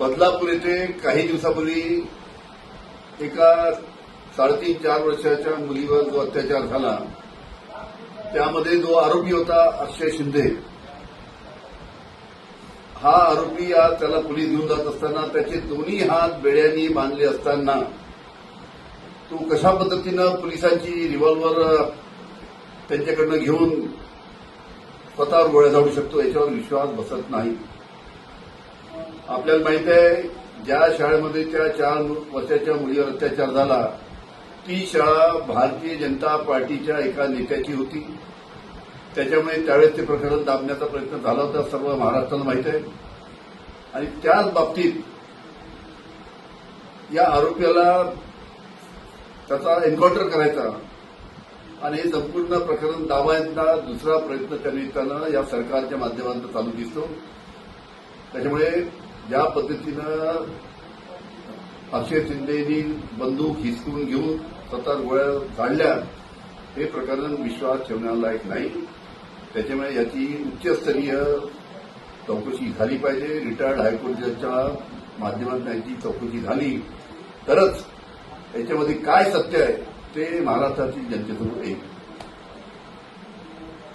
बदलापूर येथे काही दिवसापूर्वी एका साडेतीन चार वर्षाच्या मुलीवर जो अत्याचार झाला त्यामध्ये जो आरोपी होता अक्षय शिंदे हा आरोपी आज त्याला पोलीस घेऊन जात असताना त्याचे दोन्ही हात बेड्यांनी बांधले असताना तो कशा पद्धतीनं पोलिसांची रिव्हॉल्वर त्यांच्याकडनं घेऊन स्वतःवर गोळ्या झाडू शकतो याच्यावर विश्वास बसत नाही. आपल्याला माहीत आहे ज्या शाळेमध्ये त्या चार वर्षाच्या मुलीवर अत्याचार झाला ती शाळा भारतीय जनता पार्टीच्या एका नेत्याची होती. त्याच्यामुळे त्यावेळेस ते प्रकरण दाबण्याचा प्रयत्न झाला होता सर्व महाराष्ट्राला माहीत आहे. आणि त्याच बाबतीत या आरोपीला त्याचा एन्काउंटर करायचा आणि हे संपूर्ण प्रकरण दाबायचा दुसरा प्रयत्न त्या निमित्तानं या सरकारच्या माध्यमातून चालू दिसतो. त्याच्यामुळे ज्या पद्धतीनं अक्षय शिंदेनी बंदूक हिसकून घेऊन स्वतः गोळ्या झाडल्या. हे प्रकरण विश्वास ठेवण्यालायक नाही. त्याच्यामुळे याची उच्चस्तरीय चौकशी झाली पाहिजे. रिटायर्ड हायकोर्ट जजच्या माध्यमातून याची चौकशी झाली. तरच याच्यामध्ये काय सत्य आहे ते महाराष्ट्रातील जनतेसमोर येईल.